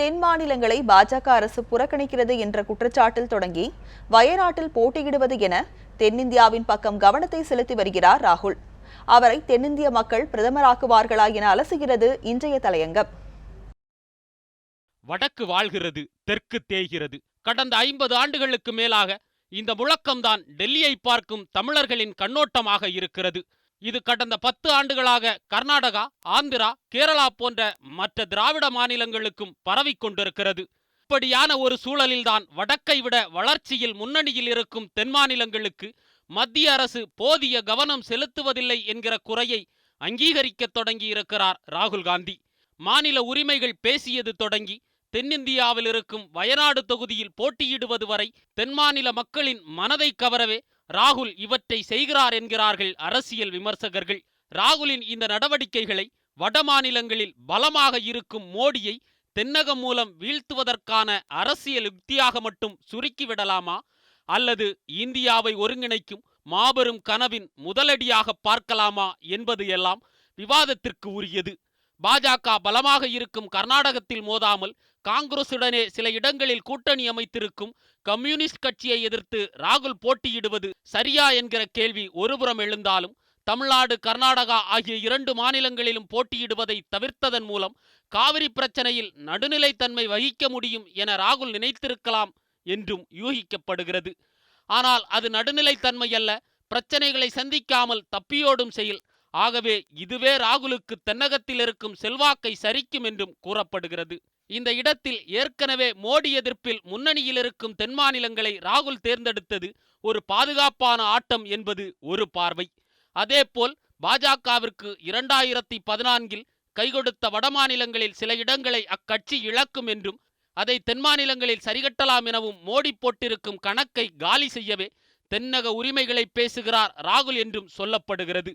தென் மாநிலங்களை பாஜக அரசு புறக்கணிக்கிறது என்ற குற்றச்சாட்டில் தொடங்கி வயநாட்டில் போட்டியிடுவது என தென்னிந்தியாவின் பக்கம் கவனத்தை செலுத்தி வருகிறார் ராகுல். அவரை தென்னிந்திய மக்கள் பிரதமராக்குவார்களா என அலசுகிறது இன்றைய தலையங்கம். வடக்கு வாழ்கிறது தெற்கு தேய்கிறது. கடந்த ஐம்பது ஆண்டுகளுக்கு மேலாக இந்த முழக்கம்தான் டெல்லியை பார்க்கும் தமிழர்களின் கண்ணோட்டமாக இருக்கிறது. இது கடந்த பத்து ஆண்டுகளாக கர்நாடகா ஆந்திரா கேரளா போன்ற மற்ற திராவிட மாநிலங்களுக்கும் பரவிக் கொண்டிருக்கிறது. இப்படியான ஒரு சூழலில்தான் வடக்கை விட வளர்ச்சியில் முன்னணியில் இருக்கும் தென் மாநிலங்களுக்கு மத்திய அரசு போதிய கவனம் செலுத்துவதில்லை என்கிற குறையை அங்கீகரிக்கத் தொடங்கியிருக்கிறார் ராகுல் காந்தி. மாநில உரிமைகள் பேசியது தொடங்கி தென்னிந்தியாவில் இருக்கும் வயநாடு தொகுதியில் போட்டியிடுவது வரை தென்மாநில மக்களின் மனதை கவரவே ராகுல் இவற்றை செய்கிறார் என்கிறார்கள் அரசியல் விமர்சகர்கள். ராகுலின் இந்த நடவடிக்கைகளை வடமாநிலங்களில் பலமாக இருக்கும் மோடியை தென்னகம் மூலம் வீழ்த்துவதற்கான அரசியல் யுக்தியாக மட்டும் சுருக்கிவிடலாமா அல்லது இந்தியாவை ஒருங்கிணைக்கும் மாபெரும் கனவின் முதலடியாக பார்க்கலாமா என்பது எல்லாம் விவாதத்திற்கு உரியது. பாஜக பலமாக இருக்கும் கர்நாடகத்தில் மோதாமல் காங்கிரசுடனே சில இடங்களில் கூட்டணி அமைத்திருக்கும் கம்யூனிஸ்ட் கட்சியை எதிர்த்து ராகுல் போட்டியிடுவது சரியா என்கிற கேள்வி ஒருபுறம் எழுந்தாலும் தமிழ்நாடு கர்நாடகா ஆகிய இரண்டு மாநிலங்களிலும் போட்டியிடுவதை தவிர்த்ததன் மூலம் காவிரி பிரச்சனையில் நடுநிலைத்தன்மை வகிக்க முடியும் என ராகுல் நினைத்திருக்கலாம் என்றும் யூகிக்கப்படுகிறது. ஆனால் அது நடுநிலைத்தன்மை அல்ல பிரச்சனைகளை சந்திக்காமல் தப்பியோடும் செயல் ஆகவே இதுவே ராகுலுக்கு தென்னகத்தில் இருக்கும் செல்வாக்கை சரிக்கும் என்றும் கூறப்படுகிறது. இந்த இடத்தில் ஏற்கனவே மோடி எதிர்ப்பில் முன்னணியில் இருக்கும் தென் மாநிலங்களை ராகுல் தேர்ந்தெடுத்தது ஒரு பாதுகாப்பான ஆட்டம் என்பது ஒரு பார்வை. அதேபோல் பாஜகவிற்கு இரண்டாயிரத்தி பதினான்கில் கைகொடுத்த வடமாநிலங்களில் சில இடங்களை அக்கட்சி இழக்கும் என்றும் அதை தென்மாநிலங்களில் சரிகட்டலாம் எனவும் மோடி போட்டிருக்கும் கணக்கை காலி செய்யவே தென்னக உரிமைகளை பேசுகிறார் ராகுல் என்றும் சொல்லப்படுகிறது.